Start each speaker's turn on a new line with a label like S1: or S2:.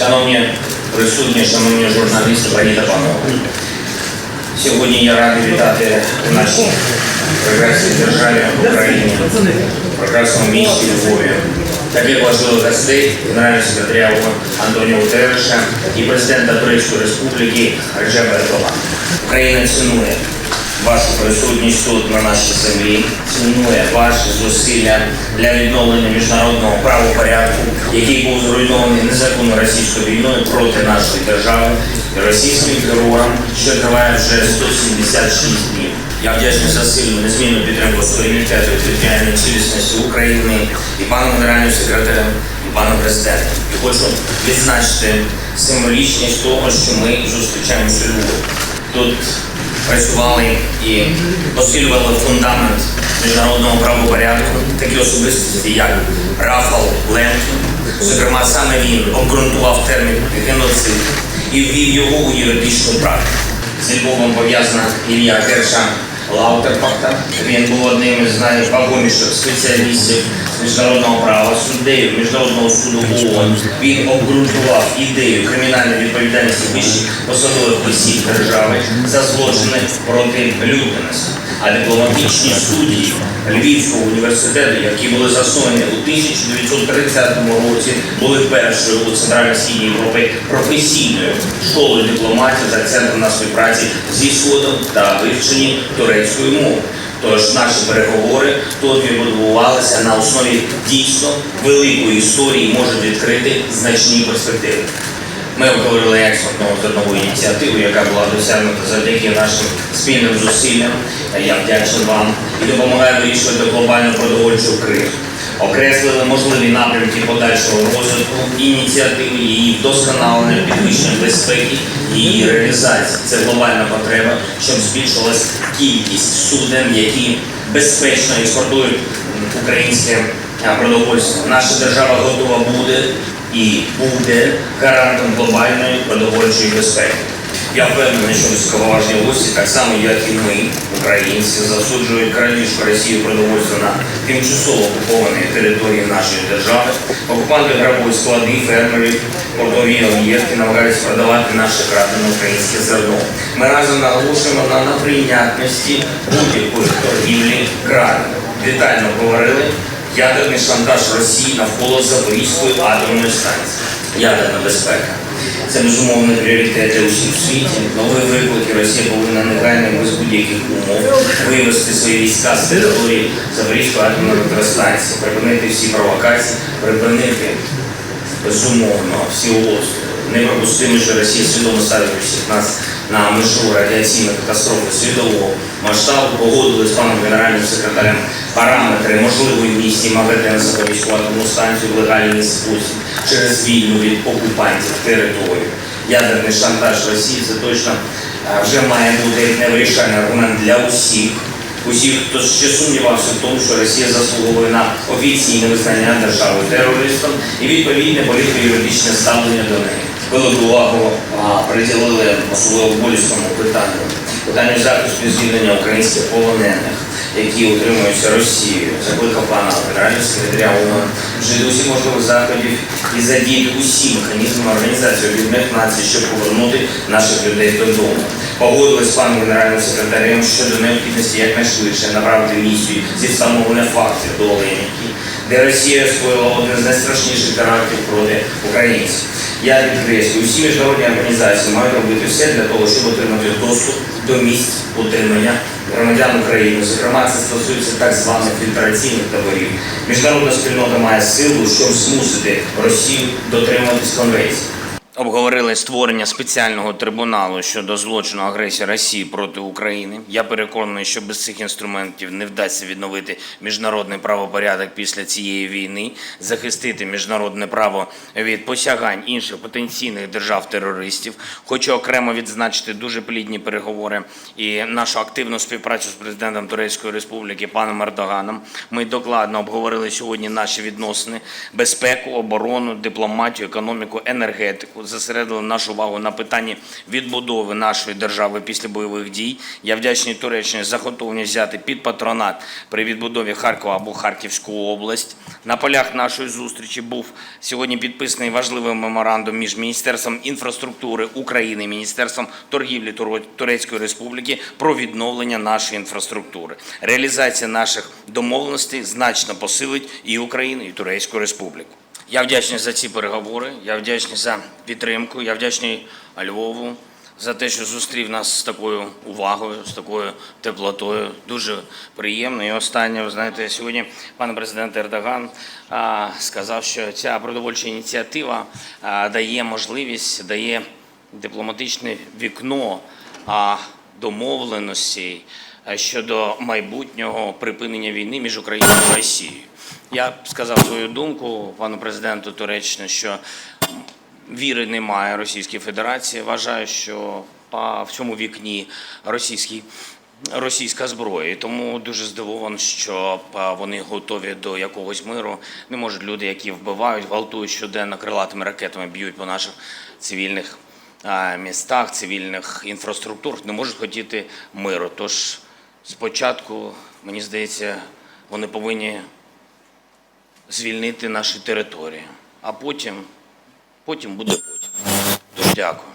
S1: Шановні присутні, шановні журналісти, пані та панове. Сьогодні я радий вітати у нашій прекрасній державі Україні, в прекрасному місті Львові. Таких важливих гостей генерального секретаря Антоніо Гутерреша і президента Турецької Республіки Реджепа Ердогана. Україна цінує вашу присутність тут на нашій землі, цінує ваші зусилля для відновлення міжнародного правопорядку, який був зруйнований незаконною російською війною проти нашої держави і російським терором, що триває вже 176 днів. Я вдячний за сильну незмінну підтримку суверенітету територіальної цілісності України і пану генеральному секретарю, і пану президенту. І хочу відзначити символічність того, що ми зустрічаємося Тут працювали і посилювали фундамент міжнародного правопорядку, такі особистості, як Рафал Лемкін. Зокрема, саме він обґрунтував термін геноцид і ввів його у юридичну практику. З Львовом пов'язана Ілля Герша Лаутерпахта. Він був одним із найвагоміших спеціалістів міжнародного права, суддею Міжнародного суду ООН. Він обґрунтував ідею кримінальної відповідальності вищих посадових осіб держави за злочини проти людяності. А дипломатичні судді Львівського університету, які були засновані у 1930 році, були першою у Центрально-Східній Європі професійною школою дипломатів за акцентом на співпраці зі Сходом та вивченні турецької мови. Тож наші переговори тут відбудувалися на основі дійсно великої історії можуть відкрити значні перспективи. Ми обговорили експортну зернову ініціативу, яка була досягнута завдяки нашим спільним зусиллям. Я вдячний вам і допомагаю вирішувати глобальну продовольчу кризу. Окреслили можливі напрямки подальшого розвитку ініціативи, її вдосконалення, підвищення безпеки, її реалізації. Це глобальна потреба, щоб збільшилась кількість суден, які безпечно експортують українське продовольство. Наша держава готова буде і буде гарантом глобальної продовольчої безпеки. Я впевнений, що високоважні гості, так само як і ми, українці, засуджують крадіжку Росії продовольства на тимчасово окупованій території нашої держави. Окупанти грабують склади фермерів, портові об'єкти, намагаються продавати наше крадене українське зерно. Ми разом наголошуємо на неприйнятності будь-якої торгівлі краденим. Детально говорили ядерний шантаж Росії навколо Запорізької атомної станції. Ядерна безпека. Це безумовний пріоритет для усіх в світі. Нові виклики Росія повинна негайно без будь-яких умов вивести свої війська з території Запорізької атомної електростанції, припинити всі провокації, припинити безумовно всі обстріли. Неприпустимо, що Росія свідомо ставить усіх нас на межу радіаційної катастрофи світового масштабу, погодили з паном генеральним секретарем параметри можливої місії МАГАТЕ на Запорізьку атомну станцію в легальний спосіб через вільну від окупантів територію. Ядерний шантаж Росії це точно е, вже має бути невирішальний аргумент для усіх. Усіх, хто ще сумнівався в тому, що Росія заслуговує на офіційне визнання держави терористом і відповідне політико-юридичне ставлення до неї. Велику увагу приділили особливо болісному питанню, питанню захисту і звільнення українських полонених, які утримуються Росією. Закликав пана генерального секретаря ООН вжити усіх можливих заходів і задіяти усі механізми організації Об'єднаних Націй, щоб повернути наших людей додому. Погодились з паном генеральним секретарем щодо необхідності якнайшвидше направити місію зі встановлення фактів до Оленівки, де Росія скоїла один з найстрашніших терактів проти українців. Я підкреслюю, усі міжнародні організації мають робити все для того, щоб отримати доступ до місць утримання громадян України. Зокрема, це стосується так званих фільтраційних таборів. Міжнародна спільнота має силу, щоб змусити Росію дотримуватись конвенції. Обговорили створення спеціального трибуналу щодо злочину агресії Росії проти України. Я переконаний, що без цих інструментів не вдасться відновити міжнародний правопорядок після цієї війни, захистити міжнародне право від посягань інших потенційних держав-терористів. Хочу окремо відзначити дуже плідні переговори і нашу активну співпрацю з президентом Турецької Республіки паном Ердоганом. Ми докладно обговорили сьогодні наші відносини, безпеку, оборону, дипломатію, економіку, енергетику. Зосередили нашу увагу на питанні відбудови нашої держави після бойових дій. Я вдячний Туреччині за готовність взяти під патронат при відбудові Харкова або Харківську область. На полях нашої зустрічі був сьогодні підписаний важливий меморандум між Міністерством інфраструктури України і Міністерством торгівлі Турецької Республіки про відновлення нашої інфраструктури. Реалізація наших домовленостей значно посилить і Україну, і Турецьку Республіку. Я вдячний за ці переговори. Я вдячний за підтримку. Я вдячний Львову за те, що зустрів нас з такою увагою, з такою теплотою. Дуже приємно. І останнє, ви знаєте, сьогодні пан президент Ердоган сказав, що ця продовольча ініціатива дає можливість, дає дипломатичне вікно а, домовленостей а, щодо майбутнього припинення війни між Україною і Росією. Я сказав свою думку пану президенту Туреччини, що віри немає Російській Федерації. Вважаю, що в цьому вікні російський. Російська зброя, тому дуже здивований, що вони готові до якогось миру. Не можуть люди, які вбивають, гвалтують щоденно крилатими ракетами, б'ють по наших цивільних містах, цивільних інфраструктур, не можуть хотіти миру. Тож спочатку, мені здається, вони повинні звільнити наші території, а потім, потім буде потім. Дуже дякую.